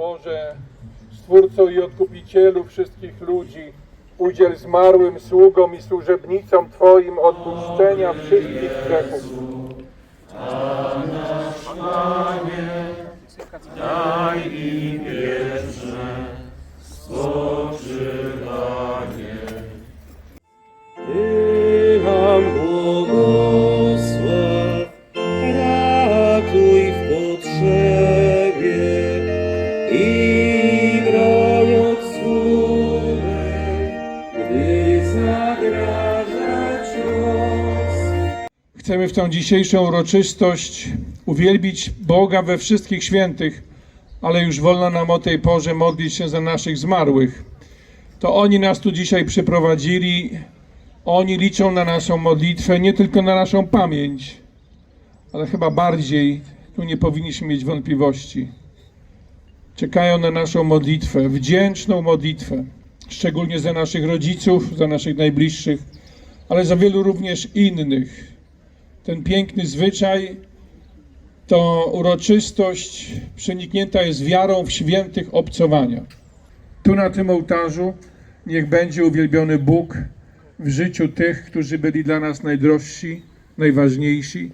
Boże, Stwórco i Odkupicielu wszystkich ludzi, udziel zmarłym sługom i służebnicom Twoim odpuszczenia wszystkich grzechów. Ty i cios. Chcemy w tą dzisiejszą uroczystość uwielbić Boga we wszystkich świętych, ale już wolno nam o tej porze modlić się za naszych zmarłych. To oni nas tu dzisiaj przyprowadzili, oni liczą na naszą modlitwę, nie tylko na naszą pamięć, ale chyba bardziej, tu nie powinniśmy mieć wątpliwości. Czekają na naszą modlitwę, wdzięczną modlitwę, szczególnie za naszych rodziców, za naszych najbliższych, ale za wielu również innych ten piękny zwyczaj, to uroczystość przeniknięta jest wiarą w świętych obcowania. Tu na tym ołtarzu niech będzie uwielbiony Bóg w życiu tych, którzy byli dla nas najdrożsi, najważniejsi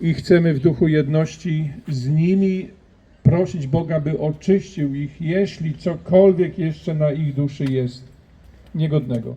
i chcemy w duchu jedności z nimi prosić Boga, by oczyścił ich, jeśli cokolwiek jeszcze na ich duszy jest niegodnego.